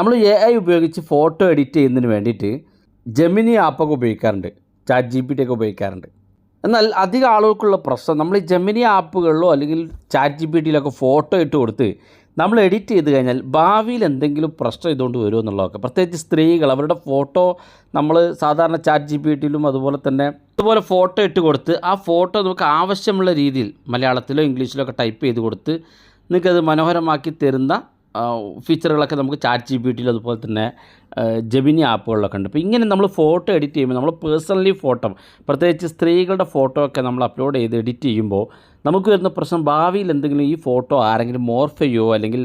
നമ്മൾ A I ഉപയോഗിച്ച് photo edit ചെയ്യുന്നതിന് വേണ്ടിയിട്ട് ജെമിനി ആപ്പൊക്കെ ഉപയോഗിക്കാറുണ്ട്. ചാറ്റ് ജി പി ടി ഒക്കെ ഉപയോഗിക്കാറുണ്ട്. എന്നാൽ അധികം ആളുകൾക്കുള്ള പ്രശ്നം നമ്മൾ ഈ ജെമിനി ആപ്പുകളിലോ അല്ലെങ്കിൽ ചാറ്റ് ജി പി ടിയിലൊക്കെ ഫോട്ടോ ഇട്ട് കൊടുത്ത് നമ്മൾ എഡിറ്റ് ചെയ്ത് കഴിഞ്ഞാൽ ഭാവിയിൽ എന്തെങ്കിലും പ്രശ്നം ഇതുകൊണ്ട് വരുമോ എന്നുള്ളതൊക്കെ. പ്രത്യേകിച്ച് സ്ത്രീകൾ അവരുടെ ഫോട്ടോ നമ്മൾ സാധാരണ ചാറ്റ് ജി പി ടിയിലും അതുപോലെ തന്നെ അതുപോലെ ഫോട്ടോ ഇട്ട് കൊടുത്ത് ആ ഫോട്ടോ നമുക്ക് ആവശ്യമുള്ള രീതിയിൽ മലയാളത്തിലോ ഇംഗ്ലീഷിലോ ഒക്കെ ടൈപ്പ് ചെയ്ത് കൊടുത്ത് നിങ്ങൾക്കത് മനോഹരമാക്കി തരുന്ന ഫീച്ചറുകളൊക്കെ നമുക്ക് ചാറ്റ് ജി പി ടിയിൽ അതുപോലെ തന്നെ ജെമിനി ആപ്പുകളിലൊക്കെ ഉണ്ട്. അപ്പോൾ ഇങ്ങനെ നമ്മൾ ഫോട്ടോ എഡിറ്റ് ചെയ്യുമ്പോൾ നമ്മൾ പേഴ്സണലി ഫോട്ടോ പ്രത്യേകിച്ച് സ്ത്രീകളുടെ ഫോട്ടോ ഒക്കെ നമ്മൾ അപ്ലോഡ് ചെയ്ത് എഡിറ്റ് ചെയ്യുമ്പോൾ നമുക്ക് വരുന്ന പ്രശ്നം ഭാവിയിൽ എന്തെങ്കിലും ഈ ഫോട്ടോ ആരെങ്കിലും മോർഫ് ചെയ്യുമോ അല്ലെങ്കിൽ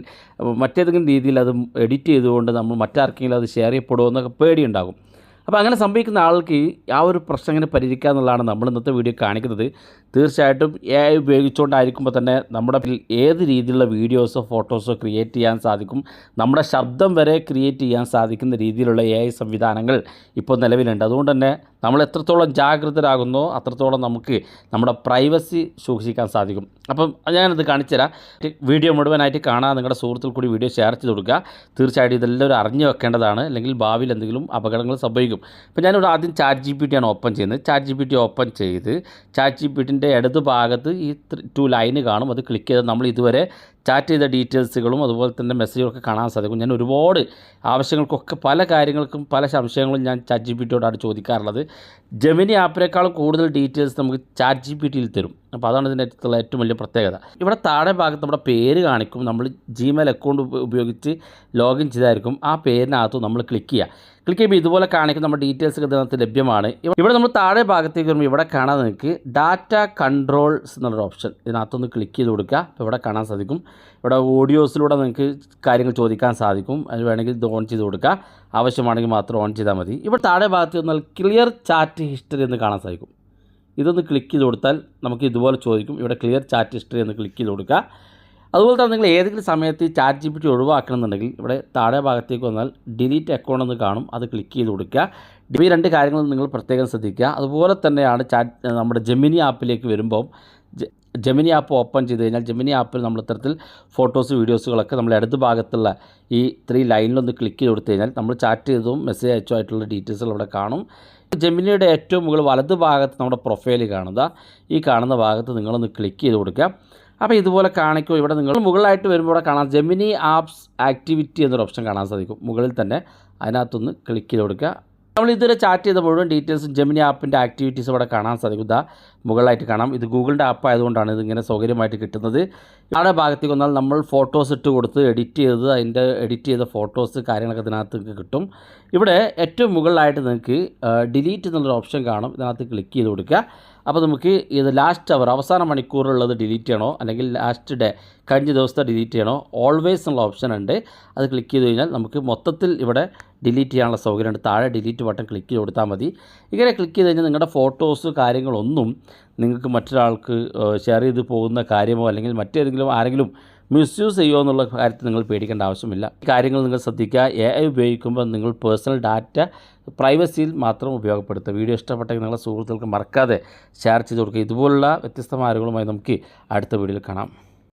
മറ്റേതെങ്കിലും രീതിയിൽ അത് എഡിറ്റ് ചെയ്തുകൊണ്ട് നമ്മൾ മറ്റാർക്കെങ്കിലും അത് ഷെയർ ചെയ്യപ്പെടുമോ എന്നൊക്കെ പേടിയുണ്ടാകും. അപ്പോൾ അങ്ങനെ സംഭവിക്കുന്ന ആൾക്ക് ആ ഒരു പ്രശ്നം എങ്ങനെ പരിഹരിക്കുക എന്നുള്ളതാണ് നമ്മൾ ഇന്നത്തെ വീഡിയോ കാണിക്കുന്നത്. തീർച്ചയായിട്ടും എ ഐ ഉപയോഗിച്ചുകൊണ്ടായിരിക്കുമ്പോൾ തന്നെ നമ്മുടെ ഏത് രീതിയിലുള്ള വീഡിയോസോ ഫോട്ടോസോ ക്രിയേറ്റ് ചെയ്യാൻ സാധിക്കും? നമ്മുടെ ശബ്ദം വരെ ക്രിയേറ്റ് ചെയ്യാൻ സാധിക്കുന്ന രീതിയിലുള്ള എ ഐ സംവിധാനങ്ങൾ ഇപ്പോൾ നിലവിലുണ്ട്. അതുകൊണ്ട് തന്നെ നമ്മൾ എത്രത്തോളം ജാഗ്രതരാകുന്നോ അത്രത്തോളം നമുക്ക് നമ്മുടെ പ്രൈവസി സൂക്ഷിക്കാൻ സാധിക്കും. അപ്പം ഞാനത് കാണിച്ചുതരാം. വീഡിയോ മുഴുവനായിട്ട് കാണാൻ നിങ്ങളുടെ സുഹൃത്തുക്കൾ കൂടി വീഡിയോ ഷെയർ ചെയ്ത് കൊടുക്കുക. തീർച്ചയായിട്ടും ഇതെല്ലാം ഒരു അറിഞ്ഞു വെക്കേണ്ടതാണ്. അല്ലെങ്കിൽ ഭാവിയിൽ എന്തെങ്കിലും അപകടങ്ങൾ സംഭവിക്കും. അപ്പോൾ ഞാനിവിടെ ആദ്യം ചാറ്റ് ജി പി ടി ആണ് ഓപ്പൺ ചെയ്യുന്നത്. Chat G P T open ചെയ്ത് ചാറ്റ് ജി പി ടിന്റെ ഇടത് ഭാഗത്ത് ഈ ടു ലൈന് കാണും. അത് ക്ലിക്ക് ചെയ്താൽ നമ്മൾ ഇതുവരെ ചാറ്റ് ചെയ്ത ഡീറ്റെയിൽസുകളും അതുപോലെ തന്നെ മെസ്സേജുകളൊക്കെ കാണാൻ സാധിക്കും. ഞാൻ ഒരുപാട് ആവശ്യങ്ങൾക്കൊക്കെ പല കാര്യങ്ങൾക്കും പല സംശയങ്ങളും ഞാൻ ചാറ്റ് ജി പി ടിയോടാണ് ചോദിക്കാറുള്ളത്. ജെമിനി ആപ്പിനേക്കാളും കൂടുതൽ ഡീറ്റെയിൽസ് നമുക്ക് ചാറ്റ് ജി പി ടിയിൽ തരും. അപ്പോൾ അതാണ് ഇതിന്റെ അടുത്തുള്ള ഏറ്റവും വലിയ പ്രത്യേകത. ഇവിടെ താഴെ ഭാഗത്ത് നമ്മുടെ പേര് കാണിക്കും. നമ്മൾ ജിമെയിൽ അക്കൗണ്ട് ഉപയോഗിച്ച് ലോഗിൻ ചെയ്തായിരിക്കും. ആ പേരിനകത്ത് നമ്മൾ ക്ലിക്ക് ചെയ്യുക. ക്ലിക്ക് ചെയ്യുമ്പോൾ ഇതുപോലെ കാണിക്കും നമ്മുടെ ഡീറ്റെയിൽസ് ഇതിനകത്ത് ലഭ്യമാണ്. ഇവ- ഇവിടെ നമ്മൾ താഴെ ഭാഗത്തേക്ക് വരുമ്പോൾ ഇവിടെ കാണാൻ നിങ്ങൾക്ക് ഡാറ്റ കൺട്രോൾസ് എന്നുള്ളൊരു ഓപ്ഷൻ ഇതിനകത്തൊന്ന് ക്ലിക്ക് ചെയ്ത് കൊടുക്കുക. ഇവിടെ കാണാൻ സാധിക്കും. ഇവിടെ ഓഡിയോസിലൂടെ നിങ്ങൾക്ക് കാര്യങ്ങൾ ചോദിക്കാൻ സാധിക്കും. അത് വേണമെങ്കിൽ ഇത് ഓൺ ചെയ്ത് കൊടുക്കുക. ആവശ്യമാണെങ്കിൽ മാത്രം ഓൺ ചെയ്താൽ മതി. ഇവിടെ താഴെ ഭാഗത്ത് വന്നാൽ ക്ലിയർ ചാറ്റ് ഹിസ്റ്ററി എന്ന് കാണാൻ സാധിക്കും. ഇതൊന്ന് ക്ലിക്ക് ചെയ്ത് കൊടുത്താൽ നമുക്ക് ഇതുപോലെ ചോദിക്കും. ഇവിടെ ക്ലിയർ ചാറ്റ് ഹിസ്റ്ററി എന്ന് ക്ലിക്ക് ചെയ്ത് കൊടുക്കുക. അതുപോലെ തന്നെ നിങ്ങൾ ഏതെങ്കിലും സമയത്ത് ചാറ്റ് ജി പി ടി ഒഴിവാക്കണമെന്നുണ്ടെങ്കിൽ ഇവിടെ താഴെ ഭാഗത്തേക്ക് വന്നാൽ ഡിലീറ്റ് അക്കൗണ്ട് എന്ന് കാണും. അത് ക്ലിക്ക് ചെയ്ത് കൊടുക്കുക. ഈ രണ്ട് കാര്യങ്ങൾ നിങ്ങൾ പ്രത്യേകം ശ്രദ്ധിക്കുക. അതുപോലെ തന്നെയാണ് ചാറ്റ് നമ്മുടെ ജെമിനി ആപ്പിലേക്ക് വരുമ്പോൾ ജെമിനി ആപ്പ് ഓപ്പൺ ചെയ്ത് കഴിഞ്ഞാൽ ജെമിനി ആപ്പിൽ നമ്മൾ ഇത്തരത്തിൽ ഫോട്ടോസ് വീഡിയോസുകളൊക്കെ നമ്മൾ ഇടത് ഭാഗത്തുള്ള ഈ ത്രീ ലൈനിലൊന്ന് ക്ലിക്ക് ചെയ്ത് കൊടുത്തു കഴിഞ്ഞാൽ നമ്മൾ ചാറ്റ് ചെയ്തതും മെസ്സേജ് അയച്ചോ ആയിട്ടുള്ള ഡീറ്റെയിൽസുകൾ ഇവിടെ കാണും. ജെമിനിയുടെ ഏറ്റവും മുകൾ വലത് ഭാഗത്ത് നമ്മുടെ പ്രൊഫൈൽ കാണുക. ഈ കാണുന്ന ഭാഗത്ത് നിങ്ങളൊന്ന് ക്ലിക്ക് ചെയ്ത് കൊടുക്കുക. അപ്പോൾ ഇതുപോലെ കാണിക്കും ഇവിടെ നിങ്ങൾ മുകളിലായിട്ട് വരുമ്പോൾ ഇവിടെ കാണാം ജെമിനി ആപ്സ് ആക്ടിവിറ്റി എന്നൊരു ഓപ്ഷൻ കാണാൻ സാധിക്കും. മുകളിൽ തന്നെ അതിനകത്തൊന്ന് ക്ലിക്ക് ചെയ്ത് കൊടുക്കുക. നമ്മൾ ഇതുവരെ ചാറ്റ് ചെയ്ത മുഴുവൻ ഡീറ്റെയിൽസും ജെമിനി ആപ്പിന്റെ ആക്ടിവിറ്റീസ് ഇവിടെ കാണാൻ സാധിക്കും. ഇതാ മുകളിലായിട്ട് കാണാം. ഇത് ഗൂഗിളിന്റെ ആപ്പ് ആയതുകൊണ്ടാണ് ഇതിങ്ങനെ സൗകര്യമായിട്ട് കിട്ടുന്നത്. അവിടെ ഭാഗത്തേക്ക് വന്നാൽ നമ്മൾ ഫോട്ടോസ് ഇട്ട് കൊടുത്ത് എഡിറ്റ് ചെയ്ത് അതിന്റെ എഡിറ്റ് ചെയ്ത ഫോട്ടോസ് കാര്യങ്ങളൊക്കെ ഇതിനകത്ത് കിട്ടും. ഇവിടെ ഏറ്റവും മുകളിലായിട്ട് നിങ്ങൾക്ക് ഡിലീറ്റ് എന്നുള്ളൊരു ഓപ്ഷൻ കാണും. ഇതിനകത്ത് ക്ലിക്ക് ചെയ്ത് കൊടുക്കുക. അപ്പോൾ നമുക്ക് ഇത് ലാസ്റ്റ് അവർ അവസാന മണിക്കൂറിലുള്ളത് ഡിലീറ്റ് ചെയ്യണോ? അല്ലെങ്കിൽ ലാസ്റ്റ് ഡേ കഴിഞ്ഞ ദിവസത്തെ ഡിലീറ്റ് ചെയ്യണോ? ഓൾവേസ് എന്നുള്ള ഓപ്ഷൻ ഉണ്ട്. അത് ക്ലിക്ക് ചെയ്ത് കഴിഞ്ഞാൽ നമുക്ക് മൊത്തത്തിൽ ഇവിടെ ഡിലീറ്റ് ചെയ്യാനുള്ള സൗകര്യമുണ്ട്. താഴെ ഡിലീറ്റ് ബട്ടൺ ക്ലിക്ക് ചെയ്ത് കൊടുത്താൽ മതി. ഇങ്ങനെ ക്ലിക്ക് ചെയ്ത് കഴിഞ്ഞാൽ നിങ്ങളുടെ ഫോട്ടോസ് കാര്യങ്ങളൊന്നും നിങ്ങൾക്ക് മറ്റൊരാൾക്ക് ഷെയർ ചെയ്ത് പോകുന്ന കാര്യമോ അല്ലെങ്കിൽ മറ്റേതെങ്കിലും ആരെങ്കിലും മിസ്യൂസ് ചെയ്യുമോ എന്നുള്ള കാര്യത്തിൽ നിങ്ങൾ പേടിക്കേണ്ട ആവശ്യമില്ല. കാര്യങ്ങൾ നിങ്ങൾ ശ്രദ്ധിക്കുക. എ ഐ ഉപയോഗിക്കുമ്പോൾ നിങ്ങൾ പേഴ്സണൽ ഡാറ്റ പ്രൈവസിയിൽ മാത്രം ഉപയോഗപ്പെടുത്തുക. വീഡിയോ ഇഷ്ടപ്പെട്ടെങ്കിൽ നിങ്ങളുടെ സുഹൃത്തുക്കൾക്ക് മറക്കാതെ ഷെയർ ചെയ്ത് കൊടുക്കുക. ഇതുപോലുള്ള വ്യത്യസ്തമായ അറിവുകളുമായി നമുക്ക് അടുത്ത വീഡിയോയിൽ കാണാം.